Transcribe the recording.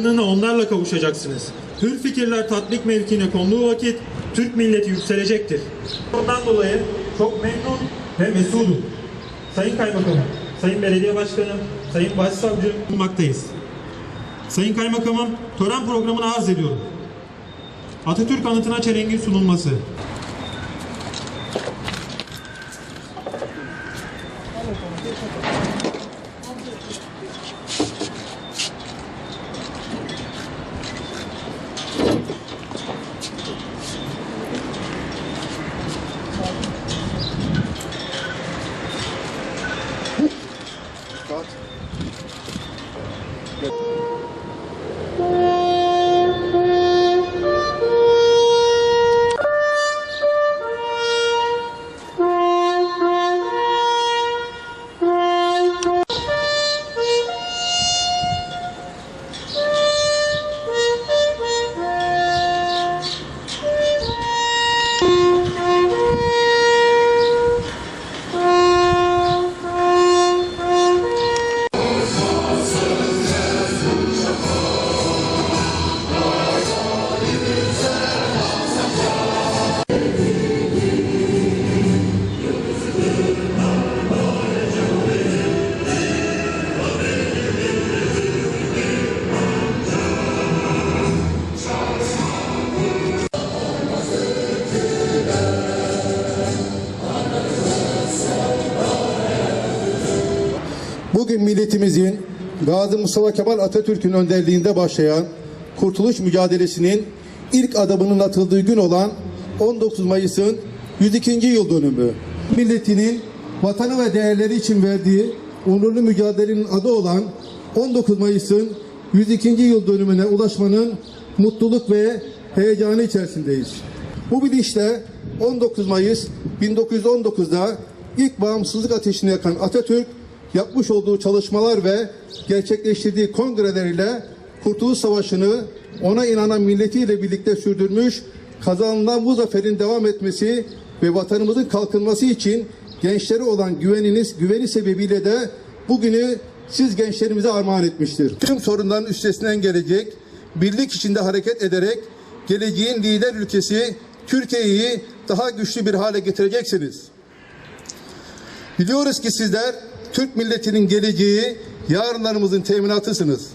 aydınlığına onlarla kavuşacaksınız. Hür fikirler tatbik mevkiine konduğu vakit Türk milleti yükselecektir. Ondan dolayı çok memnun ve mesudum. Sayın Kaymakamım, Sayın Belediye Başkanım, Sayın Başsavcı bulunmaktayız. Sayın Kaymakamım, tören programını arz ediyorum. Atatürk anıtına çelengin sunulması. Bugün milletimizin Gazi Mustafa Kemal Atatürk'ün önderliğinde başlayan kurtuluş mücadelesinin ilk adımının atıldığı gün olan 19 Mayıs'ın 102. yıl dönümü. Milletinin vatanı ve değerleri için verdiği onurlu mücadelenin adı olan 19 Mayıs'ın 102. yıl dönümüne ulaşmanın mutluluk ve heyecanı içerisindeyiz. Bu bilinçle 19 Mayıs 1919'da ilk bağımsızlık ateşini yakan Atatürk yapmış olduğu çalışmalar ve gerçekleştirdiği kongreleriyle Kurtuluş Savaşı'nı ona inanan milletiyle birlikte sürdürmüş, kazanılan bu zaferin devam etmesi ve vatanımızın kalkınması için gençlere olan güveniniz, güveni sebebiyle de bugünü siz gençlerimize armağan etmiştir. Tüm sorunların üstesinden gelecek, birlik içinde hareket ederek geleceğin lider ülkesi Türkiye'yi daha güçlü bir hale getireceksiniz. Biliyoruz ki sizler Türk milletinin geleceği, yarınlarımızın teminatısınız.